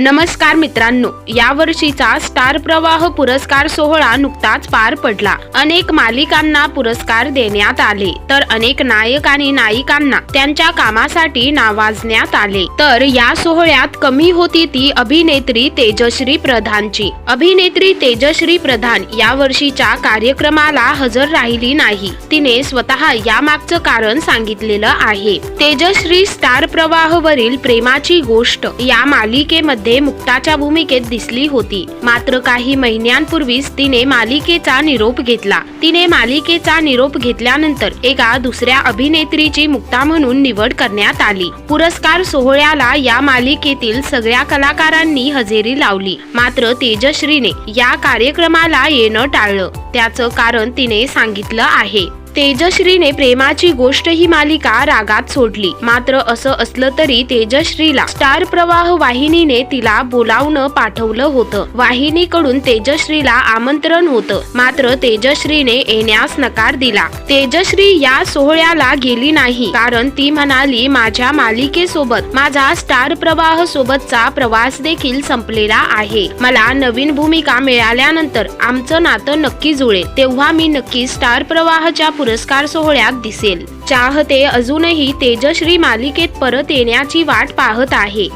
नमस्कार मित्रांनो यावर्षीचा स्टार प्रवाह पुरस्कार सोहळा नुकताच पार पडला. अनेक मालिकांना पुरस्कार देण्यात आले तर अनेक नायक आणि नायिकांना त्यांच्या कामासाठी नावाजण्यात आले. तर या सोहळ्यात कमी होती ती अभिनेत्री तेजश्री प्रधानची. अभिनेत्री तेजश्री प्रधान या वर्षीच्या कार्यक्रमाला हजर राहिली नाही. तिने स्वतः यामागचं कारण सांगितलेलं आहे. तेजश्री स्टार प्रवाहवरील प्रेमाची गोष्ट या मालिकेमध्ये मुक्ताच्या भूमिकेत दिसली होती. मात्र काही महिन्यांपूर्वीच तिने मालिकेचा निरोप घेतला. तिने मालिकेचा निरोप घेतल्यानंतर एका दुसऱ्या अभिनेत्रीची मुक्ता म्हणून निवड करण्यात आली. पुरस्कार सोहळ्याला या मालिकेतील सगळ्या कलाकारांनी हजेरी लावली. मात्र तेजश्रीने या कार्यक्रमाला येणं टाळलं. त्याचं कारण तिने सांगितलं आहे. तेजश्रीने प्रेमाची गोष्ट ही मालिका रागात सोडली. मात्र असं असलं तरी तेजश्रीला स्टार प्रवाह वाहिनीने तिला बोलावणं पाठवलं होतं. वाहिनीकडून तेजश्रीला आमंत्रण होतं. मात्र तेजश्रीने येण्यास नकार दिला. तेजश्री या सोहळ्याला गेली नाही. कारण ती म्हणाली माझ्या मालिकेसोबत माझा स्टार प्रवाह सोबतचा प्रवास देखील संपलेला आहे. मला नवीन भूमिका मिळाल्यानंतर आमचं नातं नक्की जुळेल. तेव्हा मी नक्की स्टार प्रवाहच्या पुरस्कार सोहळ्यात दिसेल. चाहते अजूनही तेजश्री मालिकेत परत येण्याची वाट पाहत आहे.